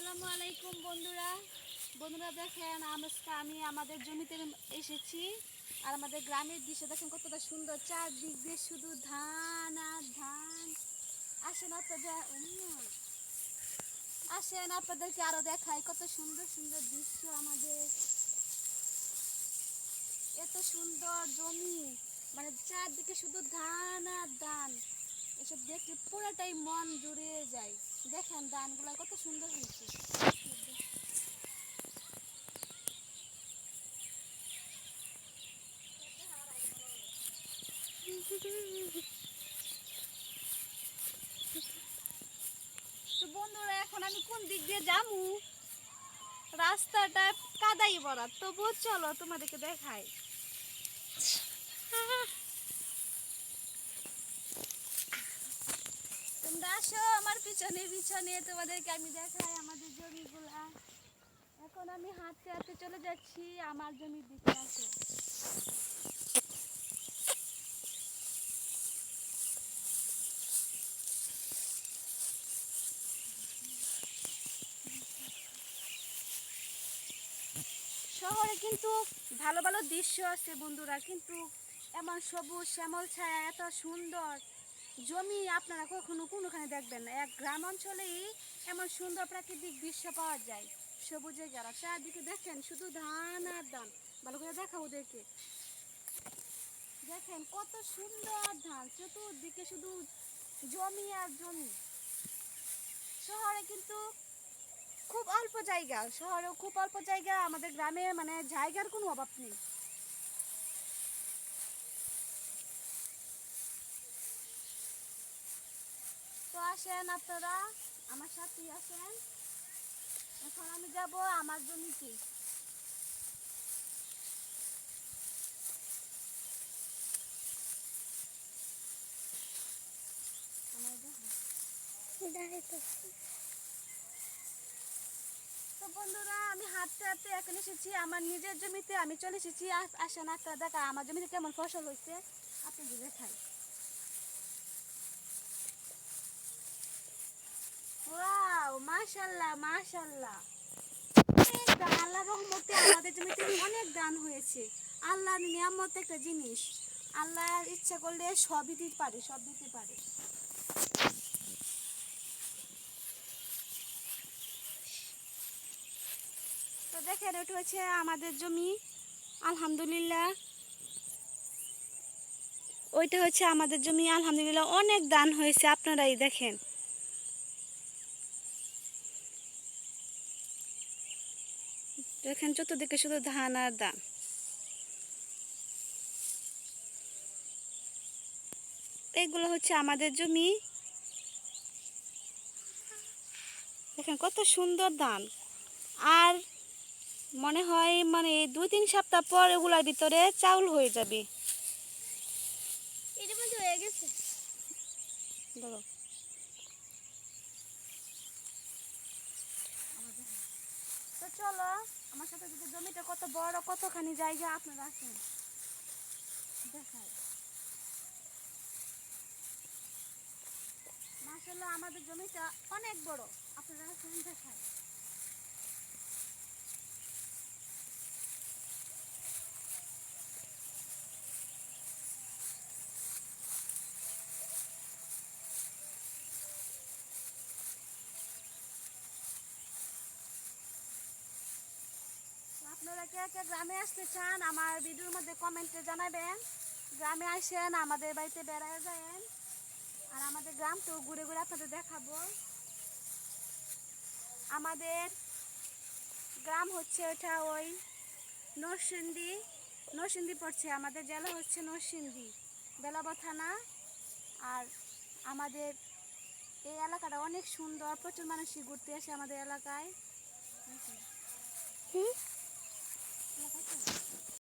আসসালামু আলাইকুম বন্ধুরা। বন্ধুরা দেখেন আজকে আমি আমাদের জমিতে এসেছি আর আমাদের গ্রামের দৃশ্য দেখেন কতটা সুন্দর। চারদিক দিয়ে শুধু ধান আর ধান। আসেন আপনাদের আসেন আপনাদেরকে আরও দেখাই কত সুন্দর সুন্দর দৃশ্য আমাদের। এত সুন্দর জমি মানে চারদিকে শুধু ধান আর ধান দেখলে পুরোটাই মন জুড়িয়ে যায়। দেখেন ধানগুলো কত সুন্দর হয়েছে। তো বন্ধুরা, এখন আমি কোন দিক দিয়ে যাব? রাস্তাটা কাদাই ভরা। তবুও চলো তোমাদেরকে দেখাই। তোমরা আসো আমার পিছনে পিছনে। তোমাদেরকে আমি দেখাই আমাদের জমিগুলা। এখন আমি হাঁটতে হাঁটতে চলে যাচ্ছি, আমার জমির দিকে আসো শহরে কিন্তু ভালো ভালো দৃশ্য আছে বন্ধুরা, কিন্তু এমন সবুজ শ্যামল ছায়া, এত সুন্দর। জমি আপনারা কখনো কোনোখানে দেখবেন না। এক গ্রাম অঞ্চলেই এমন সুন্দর প্রাকৃতিক দৃশ্য পাওয়া যায়। সবুজে যারা চারদিকে দেখেন, শুধু ধান আর ধান। ভালো করে দেখাবো দেখে দেখেন কত সুন্দর ধান, চতুর্দিকে শুধু জমি আর জমি। শহরে কিন্তু খুব অল্প জায়গা, শহরেও খুব অল্প জায়গা, আমাদের গ্রামে মানে জায়গার কোনো অভাব নেই তো আসেন আপনারা? আমার সাথে আসেন। এখন আমি যাব আমার জমিতে তো বন্ধুরা, আমি হাঁটতে হাঁটতে এখন এসেছি আমার নিজের জমিতে। আমি চলে এসেছি। আসেন একটা দেখা, আমার জমিতে কেমন ফসল হয়েছে? আপনি দেখাই। ওয়াও মাশাল্লাহ মাশাল্লাহ আল্লাহর রহমতে আমাদের জমিতে অনেক দান হয়েছে। আল্লাহর নিয়ামত একটা জিনিস। আল্লাহ ইচ্ছা করলে সবই দিতে পারে, সব দিতে পারে। তো দেখেন, ওটা হচ্ছে আমাদের জমি। আলহামদুলিল্লাহ। ওইটা হচ্ছে আমাদের জমি। আলহামদুলিল্লাহ, অনেক দান হয়েছে আপনারাই দেখেন। দেখেন চতুর্দিকে শুধু ধান আর ধান এইগুলো হচ্ছে আমাদের জমি। দেখেন কত সুন্দর ধান। আর মনে হয় মানে দুই তিন সপ্তাহ পর এগুলার ভিতরে চাউল হয়ে যাবে। এটা হয়ে গেছে। ধরো চলো, আমার সাথে যদি জমিটা কত বড়, কতখানি জায়গা আপনারা আসেন দেখাই। মাসাল্লাহ আমাদের জমিটা অনেক বড়। আপনারা আসেন দেখায় আপনারা কে কে গ্রামে আসতে চান, আমার ভিডিওর মধ্যে কমেন্টে জানাবেন। গ্রামে আসেন, আমাদের বাড়িতে বেড়ায় যায়েন আর আমাদের গ্রামটাও ঘুরে ঘুরে আপনাদের দেখাবো। আমাদের গ্রাম হচ্ছে ওটা ওই নরসিংদী। নরসিংদী পড়ছে, আমাদের জেলা হচ্ছে নরসিংদী বেলাবা থানা। আর আমাদের এই এলাকাটা অনেক সুন্দর, প্রচুর মানুষই ঘুরতে আসে আমাদের এলাকায়। হুম? Yes.